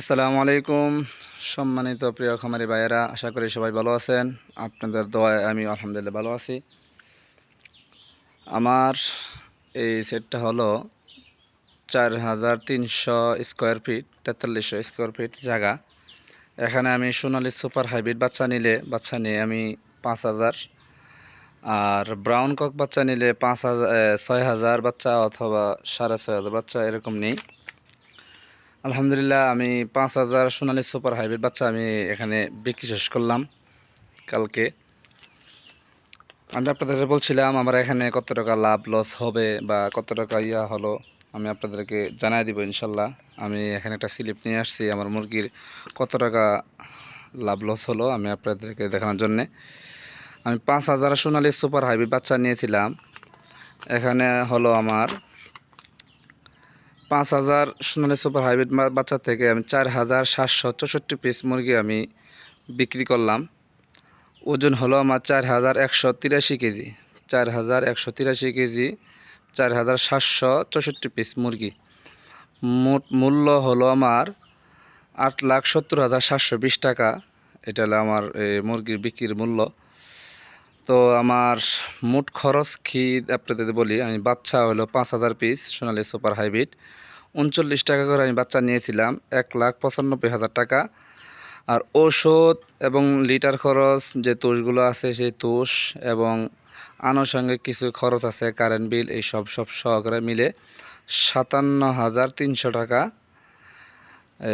আসসালামু আলাইকুম, সম্মানিত প্রিয় খামারি ভাইয়েরা, আশা করি সবাই ভালো আছেন। আপনাদের দোয়ায় আমি আলহামদুলিল্লাহ ভালো আছি। আমার এই সেটটা হলো চার হাজার তিনশো স্কোয়ার ফিট, তেতাল্লিশশো স্কোয়ার ফিট জায়গা। এখানে আমি সোনালি সুপার হাইব্রিড বাচ্চা নিলে, বাচ্চা নিয়ে আমি পাঁচ হাজার। আর ব্রাউন কক বাচ্চা নিলে পাঁচ হাজার ছয় হাজার বাচ্চা অথবা সাড়ে ছয় হাজার বাচ্চা এরকম নেই। আলহামদুলিল্লাহ, আমি পাঁচ হাজার সোনালি সুপার হাইব্রিড বাচ্চা আমি এখানে বিক্রি শেষ করলাম কালকে। আমি আপনাদের বলছিলাম, আমার এখানে কত টাকা লাভ লস হবে বা কত টাকা ইয়া হলো, আমি আপনাদেরকে জানাই দিব ইনশাল্লাহ। আমি এখানে একটা স্লিপ নিয়ে আসছি, আমার মুরগির কত টাকা লাভ লস হলো আমি আপনাদেরকে দেখানোর জন্যে। আমি পাঁচ হাজার সোনালি সুপার হাইব্রিড বাচ্চা নিয়েছিলাম, এখানে হলো আমার পাঁচ হাজার সোনালি সুপার হাইব্রিড বাচ্চা থেকে আমি চার হাজার সাতশো চৌষট্টি পিস মুরগি আমি বিক্রি করলাম। ওজন হলো আমার চার হাজার একশো তিরাশি কেজি। চার হাজার একশো তিরাশি কেজি, চার হাজার সাতশো চৌষট্টি পিস মুরগি। মোট মূল্য হলো আমার আট লাখ সত্তর হাজার সাতশো বিশ টাকা। এটা হলো আমার মুরগির বিক্রির মূল্য। তো আমার মোট খরচ কি আপনাদের বলি? আমি বাচ্চা হলো পাঁচ হাজার পিস সোনালি সুপার হাইব্রিড উনচল্লিশ টাকা করে আমি বাচ্চা নিয়েছিলাম, এক লাখ পঁচানব্বই হাজার টাকা। আর ঔষধ এবং লিটার খরচ, যে তুষগুলো আছে সেই তুষ এবং আনুষঙ্গিক কিছু খরচ আছে কারেন্ট বিল এই সব সব সহকারে মিলে সাতান্ন হাজার তিনশো টাকা।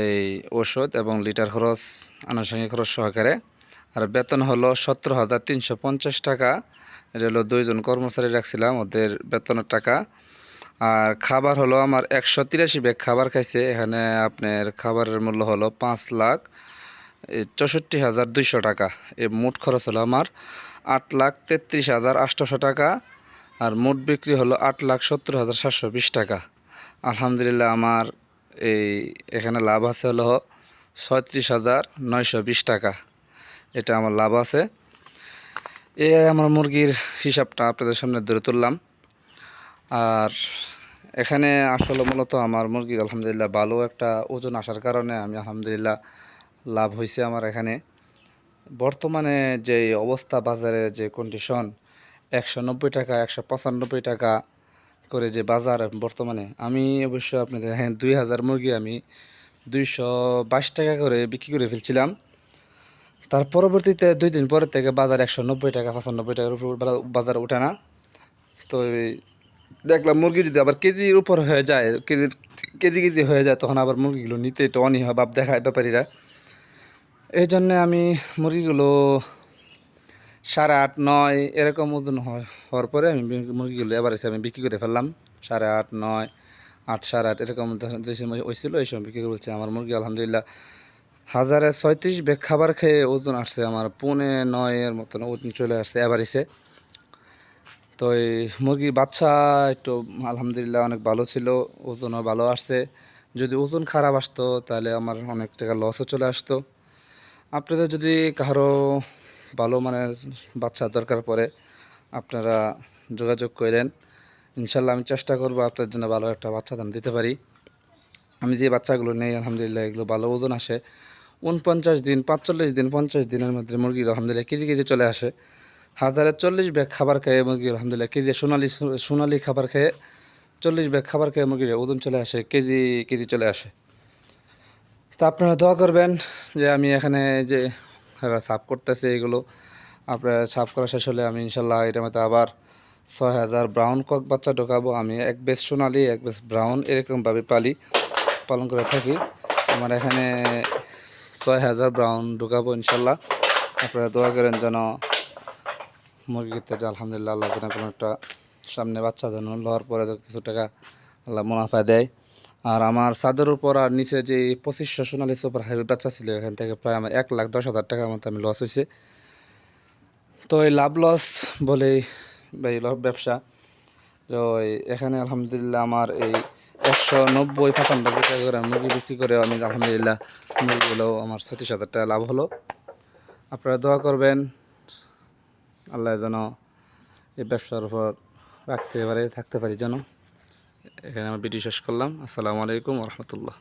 এই ওষুধ এবং লিটার খরচ, আনুষঙ্গিক খরচ সহকারে আর বেতন হলো সতেরো হাজার তিনশো পঞ্চাশ টাকা। এটা হলো দুইজন কর্মচারী রাখছিলাম, ওদের বেতনের টাকা। আর খাবার হলো আমার একশো তিরাশি ব্যাগ খাবার খাইছে, এখানে আপনার খাবারের মূল্য হলো পাঁচ লাখ চৌষট্টি হাজার দুইশো টাকা। এ মোট খরচ হলো আমার আট লাখ তেত্রিশ হাজার আটশোশো টাকা, আর মোট বিক্রি হলো আট লাখ সত্তর হাজার সাতশো বিশ টাকা। আলহামদুলিল্লাহ আমার এই এখানে লাভ আছে হলো ছয়ত্রিশ হাজার নয়শো বিশ টাকা। এটা আমার লাভ আছে। এ আমার মুরগির হিসাবটা আপনাদের সামনে ধরে তুললাম। আর এখানে আসলে মূলত আমার মুরগির আলহামদুলিল্লাহ ভালো একটা ওজন আসার কারণে আমি আলহামদুলিল্লাহ লাভ হয়েছে আমার এখানে। বর্তমানে যে অবস্থা বাজারে যে কন্ডিশন একশো নব্বই টাকা, একশো পঁচানব্বই টাকা করে যে বাজার বর্তমানে, আমি অবশ্য আপনাদের হ্যাঁ দুই হাজার মুরগি আমি দুইশো বাইশ টাকা করে বিক্রি করে ফেলছিলাম। তার পরবর্তীতে দুই দিন পরের থেকে বাজার একশো নব্বই টাকা, পঁচানব্বই টাকার উপর বাজার ওঠে না। তো দেখলাম মুরগি যদি আবার কেজির উপর হয়ে যায় কেজি কেজি কেজি হয়ে যায়, তখন আবার মুরগিগুলো নিতে একটু অনীহা ভাব দেখায় ব্যাপারীরা। এই জন্যে আমি মুরগিগুলো সাড়ে আট, নয় এরকম ওজন হওয়া- হওয়ার পরে আমি মুরগিগুলো এবার এসে আমি বিক্রি করে ফেললাম। সাড়ে আট, নয়, আট, সাড়ে আট এরকম যে হয়েছিল, এই সময় বিক্রি করছে আমার মুরগি আলহামদুলিল্লাহ হাজারে ছয়ত্রিশ ব্যাগ খাবার খেয়ে ওজন আসছে আমার, পৌনে নয়ের মতন ওজন চলে আসছে এসে তো এই মুরগির বাচ্চা একটু আলহামদুলিল্লাহ অনেক ভালো ছিল, ওজনও ভালো আসছে। যদি ওজন খারাপ আসতো, তাহলে আমার অনেক টাকা লসও চলে আসতো। আপনাদের যদি কারও ভালো মানে বাচ্চা দরকার পড়ে, আপনারা যোগাযোগ করেন। ইনশাল্লাহ আমি চেষ্টা করব আপনার জন্য ভালো একটা বাচ্চা দাম দিতে পারি। আমি যে বাচ্চাগুলো নেই, আলহামদুলিল্লাহ এগুলো ভালো ওজন আসে। উনপঞ্চাশ দিন, পাঁচচল্লিশ দিন, পঞ্চাশ দিনের মধ্যে মুরগির আলহামদুলিল্লাহ কেজি কেজি চলে আসে। হাজারে চল্লিশ ব্যাগ খাবার খেয়ে মুরগি আলহামদুলিল্লাহ কেজি সোনালি সোনালি খাবার খেয়ে চল্লিশ ব্যাগ খাবার খেয়ে মুরগির ওজন চলে আসে, কেজি কেজি চলে আসে। তা আপনারা দোয়া করবেন যে আমি এখানে যে সাফ করতেছে এগুলো, আপনারা সাফ করা শেষ হলে আমি ইনশাল্লাহ এটা মতো আবার ছয় হাজার ব্রাউন কক বাচ্চা ঢোকাবো। আমি এক বেশ সোনালি, এক বেশ ব্রাউন এরকমভাবে পালি। পালন করে থাকি। আমার এখানে ছয় হাজার ব্রাউন ঢোকাবো ইনশাল্লাহ। আপনারা দোয়া করেন যেন মুরগিতে যে আলহামদুলিল্লাহ, আল্লাহ যেন কোনো একটা সামনে বাচ্চা যেন লওয়ার পরে কিছু টাকা আল্লাহ মুনাফা দেয়। আর আমার ছাদের উপর আর নিচে যে পঁচিশশো সোনালি সুপার হাইব্রিড বাচ্চা ছিল, এখান থেকে প্রায় আমার এক লাখ দশ হাজার টাকার মতো আমি লস হয়েছে। তো এই লাভ লস বলেই ব্যবসা। তো এখানে আলহামদুলিল্লাহ আমার এই একশো নব্বই পঁচানব্বই টাকা করে, মুরগি বিক্রি করে আমি আলহামদুলিল্লাহ মুরগিগুলো আমার ছত্রিশ হাজার টাকা লাভ হলো। আপনারা দোয়া করবেন, আল্লাহ যেন এই ব্যবসার উপর রাখতে পারে, থাকতে পারি যেন। এখানে আমার ভিডিও শেষ করলাম। আসসালামু আলাইকুম রহমতুল্লাহ।